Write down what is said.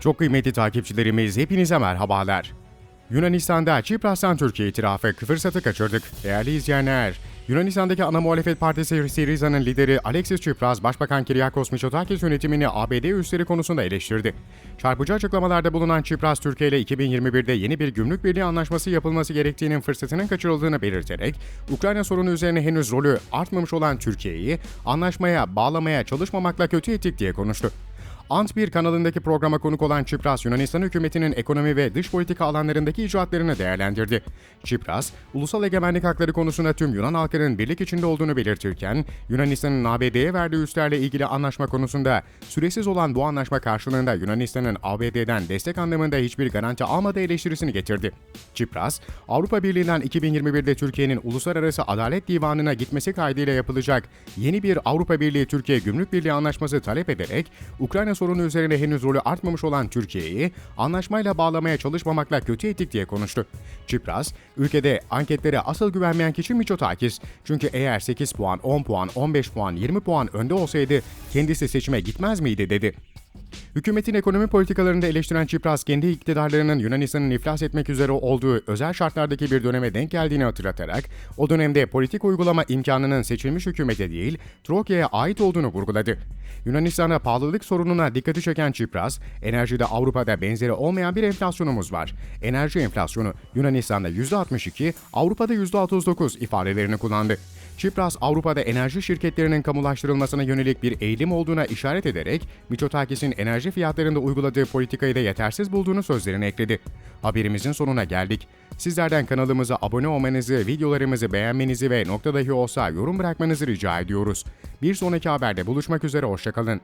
Çok kıymetli takipçilerimiz hepinize merhabalar. Yunanistan'da Çipras'tan Türkiye itirafı fırsatı kaçırdık. Değerli izleyenler, Yunanistan'daki ana muhalefet partisi Syriza'nın lideri Alexis Tsipras, Başbakan Kyriakos Mitsotakis yönetimini ABD üsleri konusunda eleştirdi. Çarpıcı açıklamalarda bulunan Tsipras, Türkiye ile 2021'de yeni bir gümrük birliği anlaşması yapılması gerektiğinin fırsatının kaçırıldığını belirterek, Ukrayna sorunu üzerine henüz rolü artmamış olan Türkiye'yi anlaşmaya bağlamaya çalışmamakla kötü ettik diye konuştu. Ant 1 kanalındaki programa konuk olan Çipras, Yunanistan hükümetinin ekonomi ve dış politika alanlarındaki icraatlarını değerlendirdi. Çipras, ulusal egemenlik hakları konusunda tüm Yunan halkının birlik içinde olduğunu belirtirken, Yunanistan'ın ABD'ye verdiği üslerle ilgili anlaşma konusunda süresiz olan bu anlaşma karşılığında Yunanistan'ın ABD'den destek anlamında hiçbir garanti almadığı eleştirisini getirdi. Çipras, Avrupa Birliği'nden 2021'de Türkiye'nin Uluslararası Adalet Divanı'na gitmesi kaydıyla yapılacak yeni bir Avrupa Birliği-Türkiye Gümrük Birliği Anlaşması talep ederek, Ukrayna sorunu üzerine henüz rolü artmamış olan Türkiye'yi anlaşmayla bağlamaya çalışmamakla kötü ettik diye konuştu. Çipras, ülkede anketlere asıl güvenmeyen kişi Mitsotakis. Çünkü eğer 8 puan, 10 puan, 15 puan, 20 puan önde olsaydı kendisi seçime gitmez miydi dedi. Hükümetin ekonomi politikalarında eleştiren Çipras, kendi iktidarlarının Yunanistan'ın iflas etmek üzere olduğu özel şartlardaki bir döneme denk geldiğini hatırlatarak, o dönemde politik uygulama imkanının seçilmiş hükümete değil, Trokya'ya ait olduğunu vurguladı. Yunanistan'a pahalılık sorununa dikkati çeken Çipras, enerjide Avrupa'da benzeri olmayan bir enflasyonumuz var. Enerji enflasyonu Yunanistan'da %62, Avrupa'da %39 ifadelerini kullandı. Çipras, Avrupa'da enerji şirketlerinin kamulaştırılmasına yönelik bir eğilim olduğuna işaret ederek, Mitsotakis'in enerji fiyatlarında uyguladığı politikayı da yetersiz bulduğunu sözlerine ekledi. Haberimizin sonuna geldik. Sizlerden kanalımıza abone olmanızı, videolarımızı beğenmenizi ve nokta dahi olsa yorum bırakmanızı rica ediyoruz. Bir sonraki haberde buluşmak üzere, hoşçakalın.